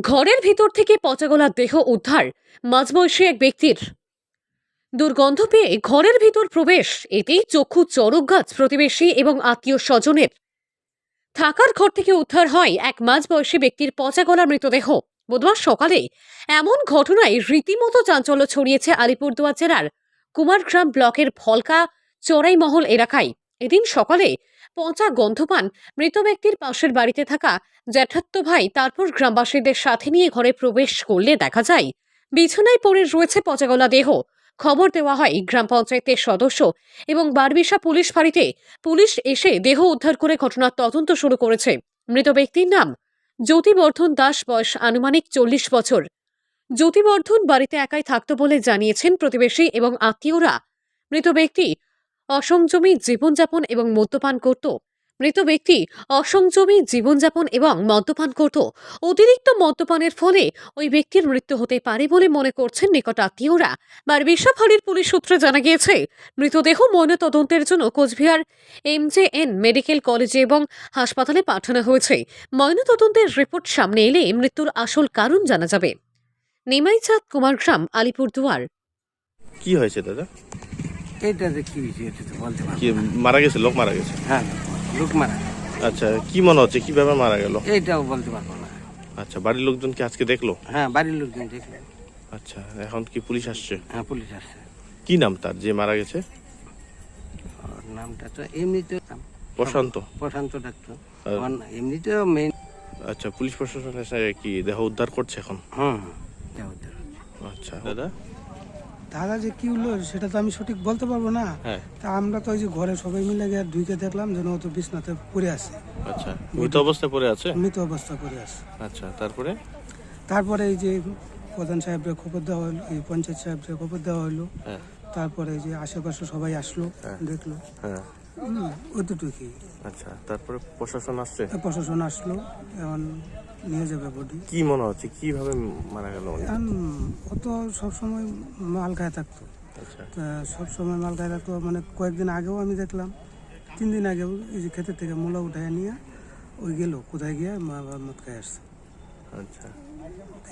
ঘরের ভিতর থেকে পচাগলা দেহ উদ্ধার মাঝবয়সী এক ব্যক্তির। দুর্গন্ধ পেয়ে ঘরের ভিতর প্রবেশ, এতেই চক্ষু চরক গাছ প্রতিবেশী এবং আত্মীয় স্বজনের থাকার ঘর থেকে উদ্ধার হয় এক মাঝবয়সী ব্যক্তির পচাগলা মৃতদেহ। বুধবার সকালে এমন ঘটনায় রীতিমতো চাঞ্চল্য ছড়িয়েছে আলিপুরদুয়ার জেলার কুমারগ্রাম ব্লকের ভলকা চড়াইমহল এলাকায়। এদিন সকালে পচা গন্ধ পান মৃত ব্যক্তির পাশের বাড়িতে থাকা জ্যাঠাত্ত ভাই তারপর গ্রামবাসীদের সাথে নিয়ে ঘরে প্রবেশ করলে দেখা যায়, বিছানায় পড়ে রয়েছে পচাগলা দেহ। খবর দেওয়া হয় গ্রাম পঞ্চায়েতের সদস্য এবং বারবিশা পুলিশ ফাঁড়িতে পুলিশ এসে দেহ উদ্ধার করে ঘটনার তদন্ত শুরু করেছে। মৃত ব্যক্তির নাম জ্যোতিবর্ধন দাস, বয়স আনুমানিক চল্লিশ বছর। জ্যোতিবর্ধন বাড়িতে একাই থাকতো বলে জানিয়েছেন প্রতিবেশী এবং আত্মীয়রা। মৃত ব্যক্তি অসংযমী জীবনযাপন এবং মদ্যপান করত। মৃত ব্যক্তি অসংযমী জীবনযাপন এবং মদ্যপান করত। অতিরিক্ত মদ্যপানের ফলে ওই ব্যক্তির মৃত্যু হতে পারে বলে মনে করছেন নিকট আত্মীয়রা। বার বিশ্বভারীর পুলিশ সূত্রে জানা গিয়েছে, মৃতদেহ ময়নাতদন্তের জন্য কোচবিহার এমজেএন মেডিকেল কলেজে এবং হাসপাতালে পাঠানো হয়েছে। ময়নাতদন্তের রিপোর্ট সামনে এলে মৃত্যুর আসল কারণ জানা যাবে। নিমাইচাঁদ কুমারগ্রাম আলিপুরদুয়ার। কি হয়েছে দাদা? এইটা যে কি হয়েছে এটা তো বলতে পারব কি মারা গেছে? লোক মারা গেছে? হ্যাঁ লোক মারা আচ্ছা কি মনে হচ্ছে? কীভাবে মারা গেল? এইটাও বলতে পারব না। আচ্ছা বাড়ির লোকজন কি আজকে দেখল? হ্যাঁ বাড়ির লোকজন দেখল। আচ্ছা এখন কি পুলিশ আসছে? হ্যাঁ পুলিশ আসছে। কি নাম তার যে মারা গেছে? ওর নামটা তো এমনিতে প্রশান্ত। প্রশান্ত ডাক্তার। আর- ওর না- এমনিতেও মেন আচ্ছা পুলিশ প্রশাসন এসে কি দেহ উদ্ধার করছে এখন? হুম যাও তো। আচ্ছা। দাদা? দাদা যে কি হলো সেটা তো আমি সঠিক বলতে পারব না। হ্যাঁ। তা আমরা তো ওই যে ঘরে সবাই মিলে গিয়ে ঢুকে দেখলাম যেন অত বিছনাতে পড়ে আছে। আচ্ছা মৃত অবস্থায় পড়ে আছে? মৃত অবস্থা পড়ে আছে। আচ্ছা তারপরে? তারপরে এই যে প্রধান সাহেবরে খবর দেওয়া হলো এই পঞ্চায়েত সাহেবরে খবর দেওয়া হলো। হ্যাঁ। তারপরে এই যে আশেপাশে সবাই আসলো হ্যাঁ। দেখল। হ্যাঁ। অতটুকুই আচ্ছা তারপরে প্রশাসন আসছে? প্রশাসন আসলো এখন নিয়ে যাবে বডি। কি মনে হচ্ছে? কীভাবে মারা গেল? ও তো সবসময় মাল খায় থাকতো। সব সময় মাল খায় থাকতো। মানে কয়েকদিন আগেও আমি দেখলাম তিন দিন আগেও এই যে ক্ষেতের থেকে মূলা উঠায় নিয়ে ওই গেল কোথায় গিয়ে মা মদ খায় আসছে। আচ্ছা।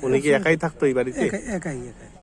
উনি কি একাই থাকতো এই বাড়িতে? একাই একাই একাই।